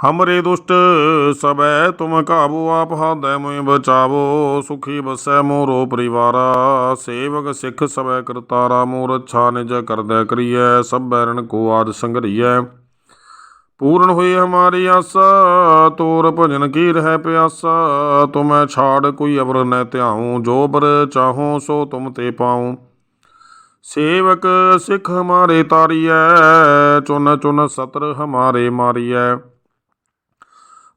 ਹਮਰੇ ਦੁਸ਼ਟ ਸਬੈ ਤੁਮ ਕਾਬੂ ਆਪ ਹਾਦੈ ਮੁਇ ਬਚਾਵੋ ਸੁਖੀ ਬਸੈ ਮੋਰੋ ਪਰਿਵਾਰਾ ਸੇਵਕ ਸਿੱਖ ਸਬੈ ਕਰਤਾਰਾ ਮੋਰ ਅੱਛਾ ਨਿਜ ਕਰਦੈ ਕਰੀਐ ਸਭ ਬੈਰਨ ਕੋ ਆਦ ਸੰਗਰੀਐ ਪੂਰਨ ਹੋਈ ਹਮਾਰੀ ਆਸਾ ਤੋਰ ਭਜਨ ਕੀ ਰਹਿ ਪਿਆਸਾ ਤੁਮੈ ਛਾੜ ਕੋਈ ਅਵਰ ਨ ਧਿਆਉ ਜੋ ਬਰ ਚਾਹੋ ਸੋ ਤੁਮ ਤੇ ਪਾਉ ਸੇਵਕ ਸਿੱਖ ਹਮਾਰੇ ਤਾਰੀਐ ਚੁਨ ਚੁਨ ਸਤਰ ਹਮਾਰੇ ਮਾਰੀਐ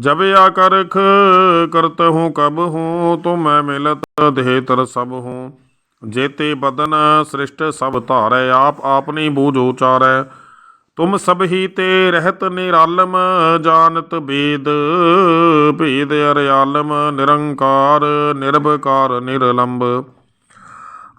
ਜਬ ਆ ਕਰਖ ਕਰਤ ਹੂੰ, ਕਬ ਹੂੰ, ਤੁਮ ਮੈਂ ਮਿਲਤ ਦੇਹ ਤਰ ਸਭ ਹੂੰ। ਜੇਤੇ ਬਦਨ ਸ੍ਰਿਸ਼ਟ ਸਭ ਧਾਰੈ, ਆਪ ਆਪਨੀ ਬੂਝ ਉਚਾਰੈ। ਤੁਮ ਸਭ ਹੀ ਤੇ ਰਹਿਤ ਨਿਰਾਲਮ, ਜਾਣਤ ਬੇਦ, ਭੇਦ ਅਰਿਆਲਮ, ਨਿਰੰਕਾਰ, ਨਿਰਭਕਾਰ, ਨਿਰਲੰਬ।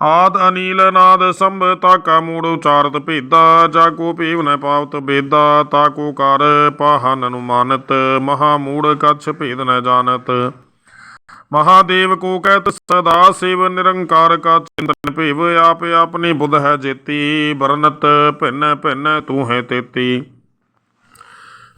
ਆਦ ਅਨੀਲ ਨਾਦ ਸੰਭ ਤਾਕਾ ਮੂੜ ਉਚਾਰਤ ਭੇਦਾ, ਜਾ ਕੋ ਭੇਵ ਨ ਪਾਵਤ ਬੇਦਾ, ਤਾ ਕੋ ਕਰ ਪਾਹਨ ਅਨੁਮਾਨਤ, ਮਹਾ ਮੂੜ ਕਛ ਭੇਦ ਨ ਜਾਣਤ। ਮਹਾਦੇਵ ਕੋ ਕਹਿਤ, ਸਦਾ ਸੇਵ ਨਿਰੰਕਾਰ ਕਾ ਚਿੰਤਨ ਭੇਵ, ਆਪ ਆਪਣੀ ਬੁੱਧ ਹੈ ਜੇਤੀ, ਵਰਨਤ ਭਿੰਨ ਭਿੰਨ ਤੂੰ ਹੈ ਤੇਤੀ।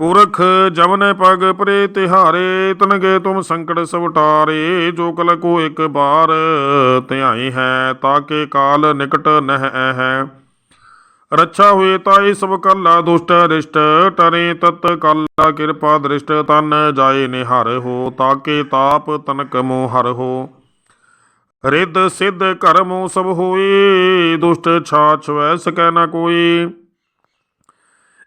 ਪੁਰਖ ਜਮਨ ਪਗ ਪਰੇ ਤਿਹਾਰੇ, ਤਨਗੇ ਤੁਮ ਸੰਕਟ ਸਵਟਾਰੇ, ਜੋ ਕਲ ਕੋ ਇੱਕ ਬਾਰ ਧਿਆਈ ਹੈ ਤਾਕੇ ਕਾਲ ਨਿਕਟ ਨਹਿ ਹੈ ਰੱਛਾ ਹੋਏ ਤਾਈ ਸਭ ਕੱਲਾ ਦੁਸ਼ਟ ਰਿਸ਼ਟ, ਟਰੇ ਤਤ ਕੱਲਾ ਕਿਰਪਾ ਦ੍ਰਿਸ਼ਟ, ਤਨ ਜਾਏ ਨਿਹਰ ਹੋ ਤਾਕੇ ਤਾਪ ਤਨਕ ਮੋ ਹਰ ਹੋ। ਰਿੱਧ ਸਿੱਧ ਕਰਮੋ ਸਭ ਹੋਏ, ਦੁਸ਼ਟ ਛਾਛ ਵੈ ਸਕੈ ਨਾ ਕੋਈ।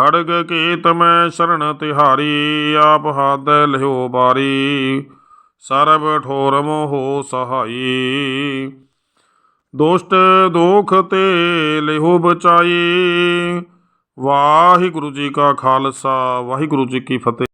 ਖੜਗ ਕੇ ਤਮੈ ਸ਼ਰਨ ਤਿਹਾਰੀ, ਆਪ ਹਾਦੈ ਲਿਓ ਬਾਰੀ। ਸਰਬ ਠੋਰ ਮੋਹ ਸਹਾਈ। ਦੁਸ਼ਟ ਦੋਖ ਤੇ ਲਿਹੋ ਬਚਾਈ। ਵਾਹਿਗੁਰੂ ਜੀ ਕਾ ਖਾਲਸਾ, ਵਾਹਿਗੁਰੂ ਜੀ ਕੀ ਫਤਿਹ।